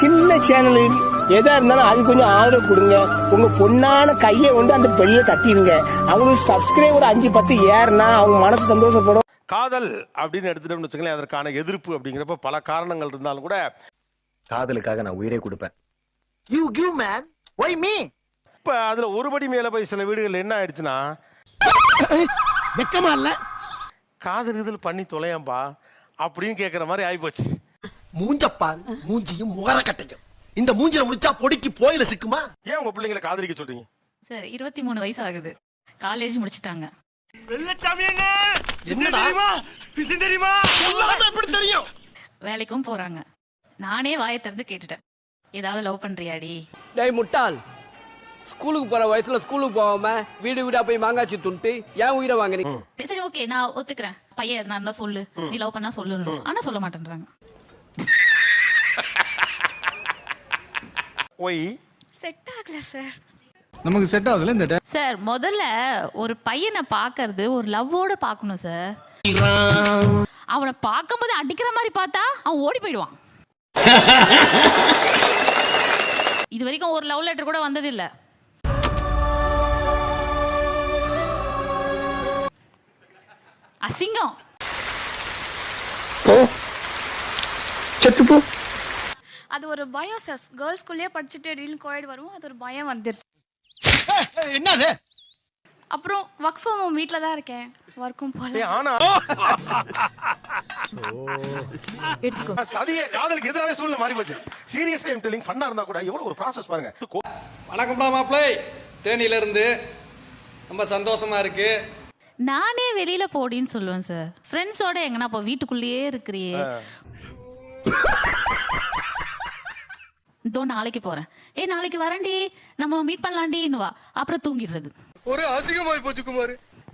சின்ன சேனல் எதா இருந்தாலும் அது கொஞ்சம் ஆதரவு கொடுங்க. உங்க பொண்ணான கையை கொண்டு அந்த பெல்ல தட்டிடுங்க அவங்களுக்கு சப்ஸ்கிரைபர் அஞ்சு பத்து ஏறுனா அவங்க மனசு சந்தோஷப்படும். காதல் அப்படின்னு எடுத்துட்டோம்னு வச்சுங்களேன் அதற்கான எதிர்ப்பு அப்படிங்கிறப்ப பல காரணங்கள் இருந்தாலும் கூட காதலுக்காக நான் உயிரே கொடுப்பேன். You give man why me இப்ப அதுல ஒருபடி மேல போய் சில வீடுகள் என்ன ஆயிடுச்சுன்னா வெக்கமா இல்ல? காதல் இதழ் பண்ணி தொலையாம்பா அப்படின்னு கேக்குற மாதிரி ஆயிப்போச்சு. மூஞ்சப்பால் மூஞ்சியும் முகர கட்டைக்கும் இந்த மூஞ்சில முடிச்சா பொடிக்கு போயில சிக்குமா? ஏன் உங்க பிள்ளைங்களை காதலிக்க சொல்றீங்க? சார் இருபத்தி மூணு வயசு ஆகுது காலேஜ் முடிச்சிட்டாங்க என்னடா? எல்லாமே எப்படி தெரியும்? வேலைக்கும் போறாங்க. நானே வாயை திறந்து கேட்டுட்டேன். ஏதாவது லவ் பண்றியாடி? டேய் முட்டாள். ஸ்கூலுக்கு போற வயசுல ஸ்கூலுக்கு போகாம வீடு வீடா போய் மாங்காய்ச்சி துண்டு ஏன் உயிரை வாங்குறீங்க? சரி ஓகே நான் ஒத்துக்கிறேன். பையன் எதனா இருந்தா சொல்லு. நீ லவ் பண்ணா சொல்லு. ஆனா சொல்ல மாட்டேன்றாங்க. ஒய் செட் ஆகல சார் நமக்கு செட் ஆகுதுல இந்த சார் முதல்ல ஒரு பையனை பார்க்கறது ஒரு லவ்வோட பார்க்கணும் சார் அவனை பார்க்கும்போது அடிக்கிற மாதிரி பார்த்தா அவன் ஓடி போயிடுவான். இது வரைக்கும் ஒரு லவ் லெட்டர் கூட வந்தது இல்ல அசிங்கம் அது ஒரு பயம் சார் கேர்ள்ஸ் ஸ்கூல்லயே படிச்சுட்டு திடீர்னு கோயட் வரும் அது ஒரு பயம் வந்துருச்சு. என்னது? அப்புறம் ஒர்க் ஃப்ரம் ஹோம் வீட்டில் தான் இருக்கேன். ஒர்க்கும் போல. ஆனா சதியே காதலுக்கு எதிரான சூழ்நிலை மாறி போச்சு. சீரியஸா எம் டெல்லிங் ஃபன்னா இருந்தா கூட எவ்வளவு ஒரு ப்ராசஸ் பாருங்க. வணக்கம்டா மாப்பிளை தேனியில இருந்து ரொம்ப சந்தோஷமா இருக்கு. நானே வெளியில போடின்னு சொல்லுவேன் சார் ஃப்ரெண்ட்ஸோட எங்கன்னா இப்போ வீட்டுக்குள்ளேயே இருக்கிறியே. இதோ நாளைக்கு போறேன். ஏ நாளைக்கு வரேன்டி. நம்ம மீட் பண்ணலாண்டின்னு வா அப்புறம் தூங்கிடுறது.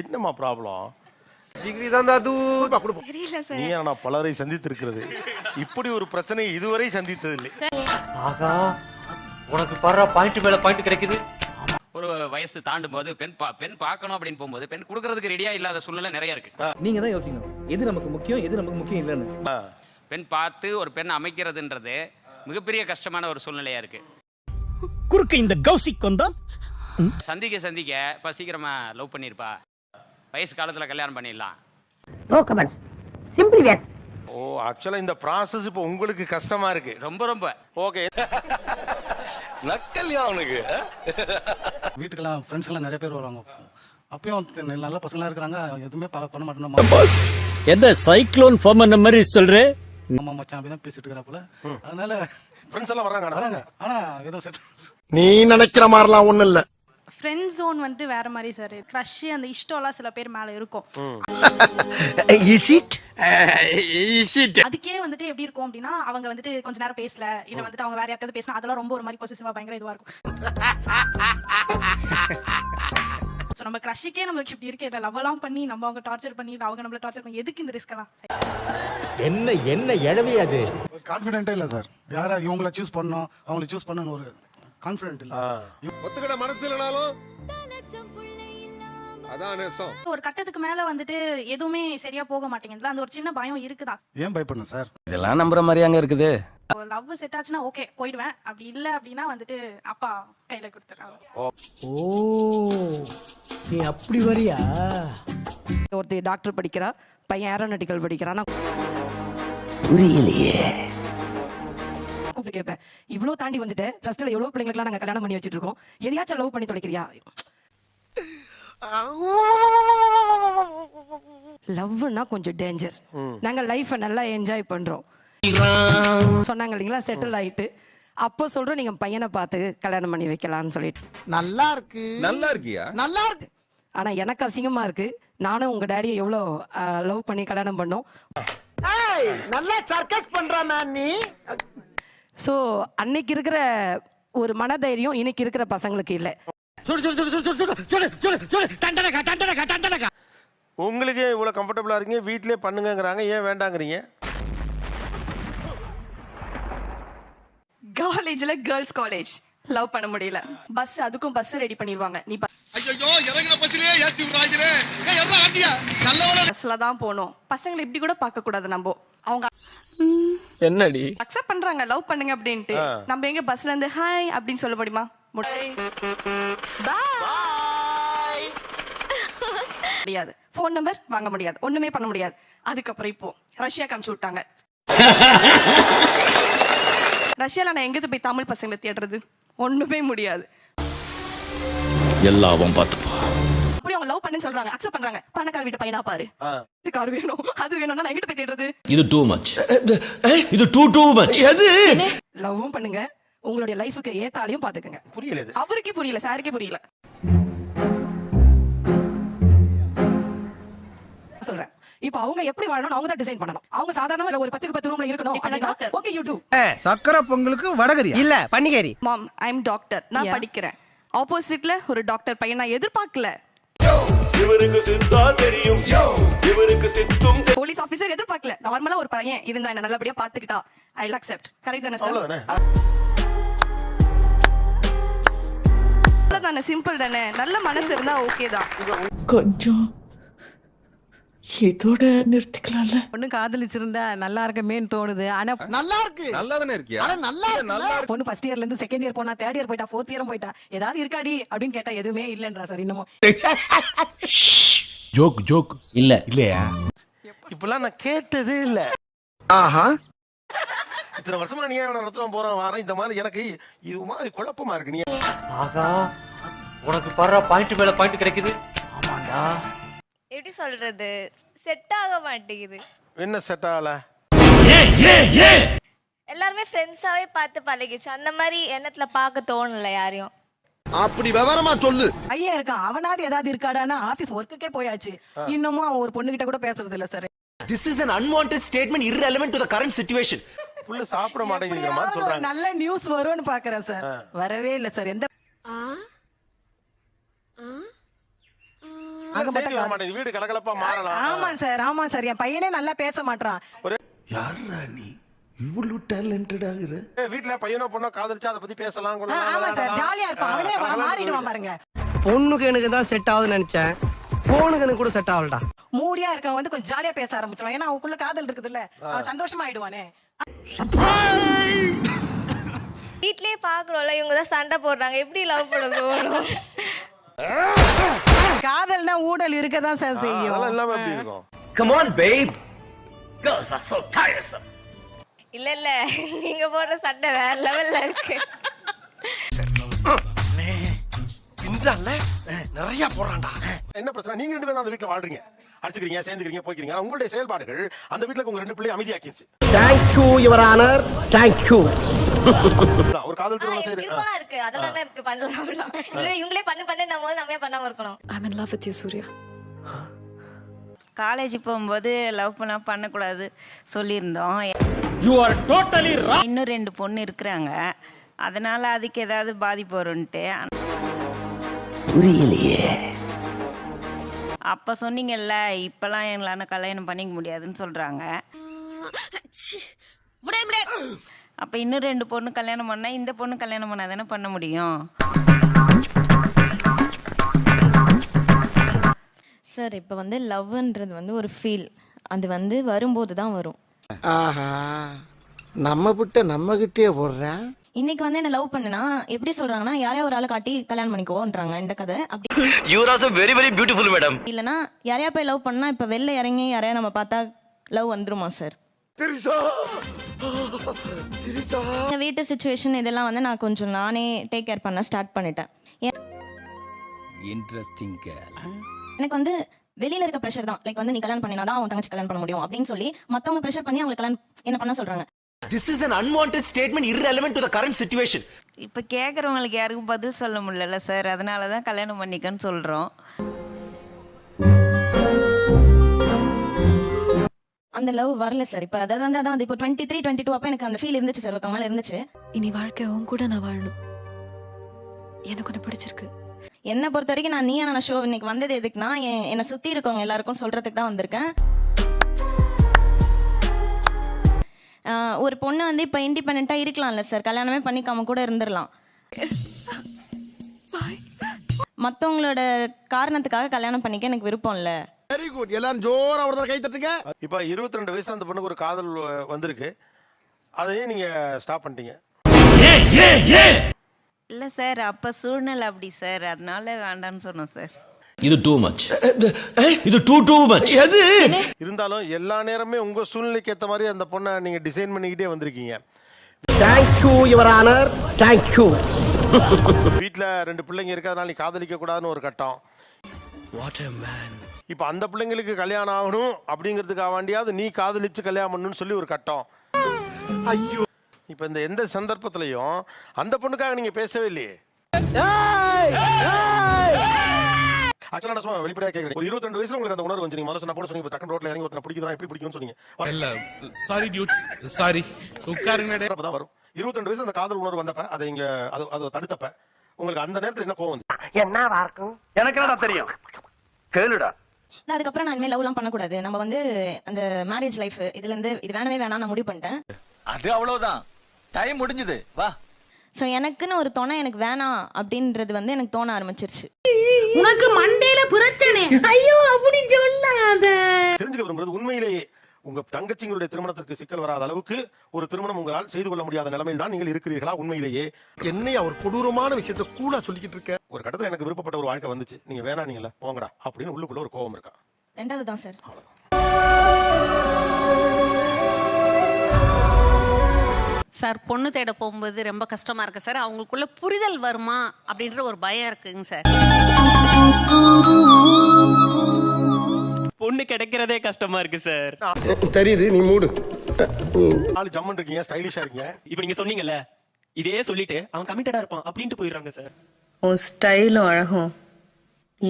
என்னம்மா ப்ராப்ளம் தெரியல சார் நீ ஆனா பலரை சந்தித்திருக்கிறது? இப்படி ஒரு பிரச்சனை இதுவரை சந்தித்ததில்லை. ஆகா உனக்கு படுற பாயிண்ட் மேல பாயிண்ட் கிடைக்குது. ஒரு வயசு தாண்டும் போது பெண் பா பெண் பார்க்கணும் அப்படின்னு போகும்போது பெண் கொடுக்கறதுக்கு ரெடியா இல்லாத சூழ்நிலை நிறைய இருக்கு. நீங்க தான் யோசிக்கணும். எது நமக்கு முக்கியம் எது நமக்கு முக்கியம் இல்லைன்னு. பெண் பார்த்து ஒரு பெண் அமைக்கிறதுன்றது மிகப்பெரிய கஷ்டமான ஒரு சூழ்நிலையா இருக்கு. குறுக்க இந்த கௌசிக் வந்தா சந்திக்க சந்திக்க இப்ப சீக்கிரமா லவ் பண்ணிருப்பா. வயசு காலத்துல கல்யாணம் பண்ணிடலாம். ஓ ஆக்சுவலா இந்த ப்ராசஸ் இப்போ உங்களுக்கு கஷ்டமா இருக்கு. ரொம்ப ரொம்ப. ஓகே நக்கல்யா அவனுக்கு? வீட்டுக்கெல்லாம் ஃப்ரெண்ட்ஸ்க்கெல்லாம் நிறைய பேர் வருவாங்க. அப்பயும் நல்ல பசங்களா இருக்கிறாங்க. எதுவுமே பண்ண மாட்டோம் எந்த சைக்ளோன் ஃபார்ம் அந்த மாதிரி சொல்றே? அம்மா மச்சான் அப்படிதான் பேசிட்டு இருக்கிறாப்புல அதனால ஃப்ரெண்ட்ஸ் எல்லாம் வராங்க ஆனா. வராங்க ஆனா ஏதோ செட் நீ நினைக்கிற மாதிரிலாம் ஒண்ணும் இல்ல. ஃப்ரெண்ட் ஜோன் வந்துட்டு வேற மாதிரி சார் க்ரஷ் அந்த இஷ்டம்லாம் சில பேர் மேல இருக்கும். அதுக்கே வந்துட்டு எப்படி இருக்கும் அப்படின்னா அவங்க வந்துட்டு கொஞ்ச நேரம் பேசல. இல்ல வந்துட்டு அவங்க வேற யார்ட்டாவது பேசினா அதெல்லாம் ரொம்ப ஒரு மாதிரி பொசிசிவா பயங்கர இதுவா இருக்கும். ஸோ நம்ம க்ரஷுக்கே நம்மளுக்கு இப்படி இருக்கு இல்லை லவ்வெல்லாம் பண்ணி நம்ம அவங்க டார்ச்சர் பண்ணி அவங்க நம்மள டார்ச்சர் பண்ணி எதுக்கு இந்த ரிஸ்க் எல்லாம்? என்ன என்ன எழவி அது? கான்ஃபிடென்ட்டே இல்ல சார் யாரா இவங்கள சூஸ் பண்ணோம் அவங்கள சூஸ் பண்ணணும் ஒரு கான்ஃபிடென்ட் இல்ல. ஒத்துக்கிட மனசு இல்லனாலும் ஒரு கட்டத்துக்கு மேல வந்துட்டு எதுவுமே சரியா போக மாட்டேங்குதுல அந்த ஒரு சின்ன பயம் இருக்குதா? ஏன் பயப்படணும் சார் இதெல்லாம் நம்புற மாதிரி அங்க இருக்குது. லவ் செட் ஆச்சுன்னா ஓகே போயிடுவேன். அப்படி இல்ல அப்படின்னா வந்துட்டு அப்பா கையில கொடுத்துறாங்க ஓ. நீ அப்படி வரியா? ஒருத்தர் டாக்டர் படிக்கிறா பையன் ஏரோநாட்டிக்கல் படிக்கிறான். புரியலையே. கூப்பிட்டு கேட்பேன். இவ்வளோ தாண்டி வந்துட்டு ட்ரஸ்ட்ல எவ்வளோ பிள்ளைங்களுக்குலாம் நாங்கள் கல்யாணம் பண்ணி வச்சுட்டு இருக்கோம் எதையாச்சும் லவ் பண்ணி தொலைக்கிறியா லவ்னா கொஞ்சம் டேஞ்சர் நாங்க லைஃபை நல்லா என்ஜாய் பண்றோம். சொன்னாங்க இல்லைங்களா? செட்டில் ஆயிட்டு. அப்போ சொல்றோம் நீங்க பையனை பார்த்து கல்யாணம் பண்ணி வைக்கலாம்னு சொல்லிட்டு. நல்லா இருக்கு. நல்லா இருக்கியா? நல்லா இருக்கு. ஆனா எனக்கு அசிங்கமா இருக்கு. நானும் உங்க டேடியை எவ்வளவு லவ் பண்ணி கல்யாணம் பண்ணோம். நல்லா சர்க்கஸ் பண்ற நீ. சோ அன்னைக்கு இருக்கிற ஒரு மனதைரியம் இன்னைக்கு இருக்கிற பசங்களுக்கு இல்லை. உங்களுக்கு இவ்வளவு கம்ஃபர்டபுளாக இருக்கீங்க. வீட்டிலே பண்ணுங்கங்கிறாங்க. ஏன் வேண்டாங்கிறீங்க? காலேஜ்ல கேர்ள்ஸ் காலேஜ் லவ் பண்ண முடியல. பஸ் அதுக்கும் பஸ் ரெடி பண்ணிடுவாங்க நீ ஐயோ இறங்குற பச்சிலே ஏத்தி விடுறாங்களே ஏய் எவ்வளவு ஆட்டியா நல்லவள. பஸ்ல தான் போகணும். பசங்களை இப்படி கூட பார்க்க கூடாது நம்ம. அவங்க என்னடி? அக்செப்ட் பண்றாங்க லவ் பண்ணுங்க அப்படின்ட்டு. நம்ம எங்க பஸ்ல இருந்து ஹாய் அப்படின்னு சொல்ல முடியுமா? முடியாது. ஃபோன் நம்பர் வாங்க முடியாது. ஒண்ணுமே பண்ண முடியாது. அதுக்கப்புறம் இப்போ ரஷ்யா காமிச்சு விட்டாங்க. ரஷ்யால நான் எங்க போய் தமிழ் பசங்களை தேடுறது? ஒண்ணுமே முடியாது. எல்லாம் பார்த்துப்பா. அப்படி அவங்க லவ் பண்ணுன்னு சொல்றாங்க. அக்செப்ட் பண்றாங்க. பணக்கார வீட்டு பையனா பாரு. கார் வேணும். அது வேணும்னா நான் எங்கிட்ட போய் தேடுறது? இது டூ மச் இது டூ டூ மச் எது? லவ்வும் பண்ணுங்க. உங்களுடைய லைஃபுக்கு ஏத்தாலையும் பாத்துக்கங்க. புரியல இது. அவருக்கே புரியல சாருக்கே புரியல. சொல்றேன். இப்போ அவங்க எப்படி வாழணும் அவங்க தான் டிசைன் பண்ணணும். அவங்க சாதாரணமா இல்ல ஒரு பத்துக்கு பத்து ரூம்ல இருக்கணும். ஓகே யூ டூ சக்கரை பொங்கலுக்கு வடகரி இல்ல பன்னிகேரி. மாம் ஐ எம் டாக்டர் நான். படிக்கிறேன். ஆப்போசிட்ல ஒரு டாக்டர் பையன் நான் எதிர்பார்க்கல. போலீஸ் ஆபீசர் எதிர்பார்க்கல. நார்மலா ஒரு பையன் இருந்தா என்ன நல்லபடியா பாத்துக்கிட்டா ஐ அக்செப்ட் கரெக்ட் தானே சார் தானே சிம்பிள் தானே. நல்ல மனசு இருந்தா ஓகே தான். கொஞ்சம் இதோட நிறுத்திக்கலாம்ல? பொண்ணு காதலிச்சிருந்தா நல்லா இருக்கமேன்னு தோணுது. ஆனா நல்லா இருக்கு. நல்லா தானே இருக்கியா நல்லா நல்லா பொண்ணு ஃபர்ஸ்ட் இயர்ல இருந்து செகண்ட் இயர் போனா தேர்ட் இயர் போயிட்டா ஃபோர்த் இயரும் போயிட்டா ஏதாவது இருக்காடி அப்படின்னு கேட்டா எதுவுமே இல்லன்றா சார் இன்னமும். Joke joke. இல்ல. இல்லையா? இப்பெல்லாம் நான் கேட்டதே இல்ல. ஆஹா. இத்தனை வருஷமா நீ ஏன் நடத்துறோம் போறோம் வரேன் இந்த மாதிரி எனக்கு இது மாதிரி குழப்பமா இருக்கு நீ ஆகா உனக்கு படுற பாயிண்ட் மேல பாயிண்ட் கிடைக்குது. ஆமாண்டா. எப்படி சொல்றது? செட் ஆக மாட்டேங்குது. என்ன செட் ஆகல? எல்லாருமே ஃப்ரெண்ட்ஸாவே பார்த்து பழகிச்சு அந்த மாதிரி எண்ணத்துல பார்க்க தோணல யாரையும். அப்படி விவரமா சொல்லு. ஐயா இருக்கான் அவனாவது ஏதாவது இருக்காடானா ஆபீஸ் ஒர்க்குக்கே போயாச்சு. இன்னமும் அவன் ஒரு பொண்ணு கிட்ட கூட பேசுறது இல்ல sir this is an unwanted statement irrelevant to the current situation. புள்ள சாப்பிட மாட்டேங்குதுங்கிற மாதிரி சொல்றாங்க. நல்ல நியூஸ் வரும்னு பாக்குறேன் சார் வரவே இல்ல சார் எந்த மாட்டேங்குது. வீடு கலகலப்பா மாறலாம். ஆமா சார் ஆமா சார். என் பையனே நல்லா பேச மாட்டான் யாரா நீ? இவ்வளவு டேலண்டட் ஆகுற வீட்ல பையனோ பொண்ணோ காதலிச்சா அதை பத்தி பேசலாம் கொள்ளலாம், ஆமா சார். ஜாலியா இருப்பான். அவனே மாறிடுவான் பாருங்க. பொண்ணுக்கு எனக்கு தான் செட் ஆகுதுன்னு நினைச்சேன். போனுக்கு எனக்கு கூட செட் ஆகலடா. மூடியா இருக்கவன் வந்து கொஞ்சம் ஜாலியா பேச ஆரம்பிச்சிடும் ஏன்னா அவனுக்குள்ள காதல் இருக்குது இல்ல அவன் சந்தோஷமா ஆயிடுவானே. வீட்லயே பாக்குறோம்ல இவங்க தான் சண்டை போடுறாங்க. எப்படி லவ் பண்ண போகணும் காதல்னா ஊடல் இருக்கதான் சார் அதெல்லாம் செய்யும் இல்லாம எப்படி இருக்கும் come on babe girls are so tiresome இல்ல இல்ல நீங்க போடுற சண்டை வேற லெவல்ல இருக்கு நிறைய போறான்டா என்ன பிரச்சனை நீங்க ரெண்டு பேரும் அந்த வீட்ல வாழ்றீங்க அடிச்சுக்கிறீங்க சேர்ந்துக்கிறீங்க போய்க்கிறீங்க. உங்களுடைய செயல்பாடுகள் அந்த வீட்ல உங்க ரெண்டு பிள்ளையும் அமைதியாக்கிடுச்சு thank you your honour thank you அதான், ஒரு காதல் திருமணம் விருப்பம் இருக்கு. அதெல்லாம் இருக்கு? பண்ணலாம் இவங்களே பண்ணு பண்ணு நம்ம நம்ம பண்ணாம இருக்கணும்? I mean love with you Surya college போகும்போது லவ் பண்ண பண்ணக்கூடாது சொல்லியிருந்தோம். யூ ஆர் டோட்டலி இன்னும் ரெண்டு பொண்ணு இருக்கிறாங்க. அதனால அதுக்கு ஏதாவது பாதிப்பு வரும்ன்ட்டு. புரியலையே. அப்ப சொன்னீங்கல்ல இப்பெல்லாம் எங்களால கல்யாணம் பண்ணிக்க முடியாதுன்னு சொல்றாங்க. அப்ப இன்னும் ரெண்டு பொண்ணு கல்யாணம் பண்ணா இந்த பொண்ணு கல்யாணம் பண்ணா தானே பண்ண முடியும்? சார் இப்போ வந்து லவ்ன்றது வந்து ஒரு ஃபீல் அது வந்து வரும்போது தான் வரும். ஆஹா நம்ம விட்ட நம்ம கிட்டே போடுறேன். இன்னைக்கு வந்து என்ன லவ் பண்ணுனா எப்படி சொல்றாங்கன்னா யாரையோ ஒரு ஆளை காட்டி கல்யாணம் பண்ணிக்கோன்றாங்க இந்த கதை. அப்படி you are also very very beautiful madam இல்லனா யாரையா போய் லவ் பண்ணா இப்ப வெளில இறங்கி யாரையா நம்ம பார்த்தா லவ் வந்துருமா சார் தெரிசா தெரிசா எங்க வீட்டு சுச்சுவேஷன் இதெல்லாம் வந்து நான் கொஞ்சம் நானே டேக் கேர் பண்ண ஸ்டார்ட் பண்ணிட்டேன். ஏன்- இன்ட்ரெஸ்டிங் எனக்கு வந்து வெளியில இருக்க ப்ரெஷர் தான். லைக் வந்து நீ கல்யாணம் பண்ணினா தான் உன் தங்கச்சி கல்யாணம் பண்ண முடியும் அப்படின்னு சொல்லி மத்தவங்க ப்ரெஷர் பண்ணி அவங்க கல்யாணம் என்ன பண்ண சொல்றாங்க? This is an unwanted statement irrelevant to the current situation. இப்ப கேக்குறவங்களுக்கு யாருக்கும் பதில் சொல்ல முடியல சார் அதனால தான் கல்யாணம் பண்ணிக்கன்னு சொல்றோம். அந்த லவ் வரல சார் இப்ப அதாவது வந்து அதான் இப்போ டுவெண்ட்டி த்ரீ டுவெண்ட்டி டூ அப்ப எனக்கு அந்த ஃபீல் இருந்துச்சு சார் ஒருத்தவங்க மேல இருந்துச்சு. இனி வாழ்க்கை உன் கூட நான் வாழணும். எனக்கு ஒன்று பிடிச்சிருக்கு. என்னை பொறுத்த வரைக்கும் நான் நீயா நான் ஷோ இன்னைக்கு வந்தது எதுக்குன்னா என்- என்னை சுத்தி இருக்கவங்க எல்லாருக்கும் சொல்றதுக்கு தான் வந்திருக்கேன். ஒரு பொண்ணு வந்து இப்ப இண்டிபெண்டா இருக்கலாம்ல சார் கல்யாணமே பண்ணிக்காம கூட இருந்துடலாம் மத்தவங்களோட காரணத்துக்காக கல்யாணம் பண்ணிக்க எனக்கு விருப்பம் இல்ல வெரி குட் எல்லாரும் ஜோரா ஒரு தடவை கை தட்டுங்க. இப்ப இருபத்தி ரெண்டு வயசுல அந்த பொண்ணுக்கு ஒரு காதல் வந்திருக்கு. அதையும் நீங்க ஸ்டாப் பண்ணிட்டீங்க. இல்ல சார் அப்ப சூழ்நிலை அப்படி சார் அதனால வேண்டாம்னு சொன்னோம் சார் இது டூ மச் இது டூ டூ மச் எது? இருந்தாலும் எல்லா நேரமே உங்க சூழ்நிலைக்கு ஏத்த மாதிரி அந்த பொண்ணை நீங்க டிசைன் பண்ணிக்கிட்டே வந்திருக்கீங்க. தேங்க்யூ யுவர் ஆனர் தேங்க்யூ வீட்ல ரெண்டு பிள்ளைங்க இருக்கிறதுனால நீ காதலிக்க கூடாதுன்னு ஒரு கட்டம். வாட் எ மேன் இப்ப அந்த பிள்ளைங்களுக்கு கல்யாணம் ஆகணும் அப்படிங்கிறதுக்காக வேண்டியாவது நீ காதலிச்சு கல்யாணம் பண்ணணும்னு சொல்லி ஒரு கட்டம். ஐயோ. இப்ப இந்த எந்த சந்தர்ப்பத்திலையும் அந்த பொண்ணுக்காக நீங்க பேசவே இல்லையே. ஆக்சுவலா நான் சும்மா வெளிப்படையா கேட்கிறேன் ஒரு இருபத்தி வயசுல உங்களுக்கு அந்த உணர்வு வந்து நீங்க முதல்ல சொன்ன போல சொன்னீங்க. டக்குனு ரோட்ல இறங்கி ஒருத்தனை பிடிக்குதா எப்படி பிடிக்கும்னு சொன்னீங்க. இல்ல சாரி டியூட்ஸ் சாரி உட்காருங்க அப்பதான் வரும். இருபத்தி ரெண்டு வயசு அந்த காதல் உணர்வு வந்தப்ப அதை இங்க அது அதை தடுத்தப்ப உங்களுக்கு அந்த நேரத்துல என்ன கோவம் இருக்கும்? எனக்கு என்னடா தெரியும்? கேளுடா. அதுக்கப்புறம் நான் இனிமேல் லவ்லாம் பண்ணக்கூடாது. நம்ம வந்து அந்த மேரேஜ் லைஃப் இதுல இருந்து இது வேணவே வேணாம் நான் முடிவு பண்ணிட்டேன். அது அவ்வளவுதான். டைம் முடிஞ்சது. வா. ஸோ எனக்குன்னு ஒரு துணை எனக்கு வேணாம் அப்படின்றது வந்து எனக்கு தோண ஆரம்பிச்சிருச்சு. உனக்கு மண்டையில பிரச்சனை. ஐயோ அப்படி சொல்லாத. தெரிஞ்சுக்க விரும்புறது உண்மையிலேயே உங்க தங்கச்சிங்களுடைய திருமணத்திற்கு சிக்கல் வராத அளவுக்கு ஒரு திருமணம் உங்களால் செய்து கொள்ள முடியாத நிலைமையில் தான் நீங்கள் இருக்கிறீர்களா உண்மையிலேயே? என்னையா ஒரு கொடூரமான விஷயத்த கூலா சொல்லிக்கிட்டு இருக்க. ஒரு கட்டத்துல எனக்கு விருப்பப்பட்ட ஒரு வாழ்க்கை வந்துச்சு. நீங்க வேணானீங்களா போங்கடா அப்படின்னு உள்ளுக்குள்ள ஒரு கோவம் இருக்கா? ரெண்டாவது தான் சார் சார் பொண்ணு தேட போகும்போது ரொம்ப கஷ்டமா இருக்கு சார். அவங்களுக்குள்ள புரிதல் வருமா அப்படின்ற ஒரு பயம் இருக்குங்க சார். பொண்ணு கிடைக்கிறதே கஷ்டமா இருக்கு சார். தெரியுது. நீ மூடு. ஆளு ஜம்மன் இருக்கீங்க ஸ்டைலிஷா இருக்கீங்க. இப்ப நீங்க சொன்னீங்கல்ல இதே சொல்லிட்டு அவன் கமிட்டடா இருப்பான் அப்படின்ட்டு போயிடுறாங்க சார். உன் ஸ்டைலும் அழகும்.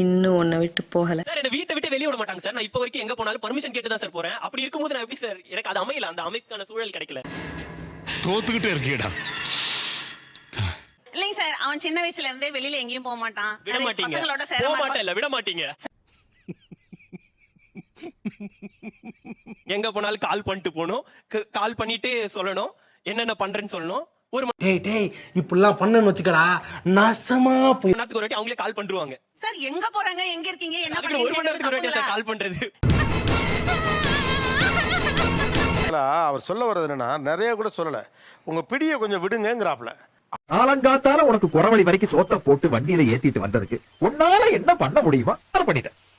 இன்னும் உன்னை விட்டு போகல. சார் என்ன வீட்டை விட்டு வெளிய விட மாட்டாங்க சார். நான் இப்ப வரைக்கும் எங்க போனாலும் பர்மிஷன் கேட்டு தான் சார் போறேன். அப்படி இருக்கும்போது நான் எப்படி சார் எனக்கு அது அமையல. அந்த அமைப்புக்கான சூழல் கிடைக்கல. தோத்துக்கிட்டே இருக்கீடா இல்லைங்க சார் அவன் சின்ன வயசுல இருந்தே வெளியில எங்கேயும் போக மாட்டான். விட மாட்டீங்க. போக மாட்டேன் இல்ல விட மாட்டீங்க. எங்க போனாலும் கால் பண்ணிட்டு போகணும். க- கால் பண்ணிட்டு சொல்லணும். என்னென்ன பண்றேன்னு சொல்லணும். ஒரு மணி டேய் டேய் இப்படிலாம் பண்ணன்னு வச்சுக்கடா நாசமா போய் நேரத்துக்கு ஒரு வாட்டி அவங்களே கால் பண்ணிருவாங்க. சார் எங்க போறாங்க எங்க இருக்கீங்க என்ன அதுக்கு ஒரு மணி நேரத்துக்கு ஒரு வாட்டி கால் பண்றது. அவர் சொல்ல வர்றது என்னன்னா நிறைய கூட சொல்லல. உங்க பிடியை கொஞ்சம் விடுங்கிறாப்ல ஆலங்காத்தால உனக்கு குறவழி வரைக்கும் சோத்த போட்டு வண்டியில ஏத்திட்டு வந்ததுக்கு உன்னால என்ன பண்ண முடியுமா பண்ணிட்டேன்.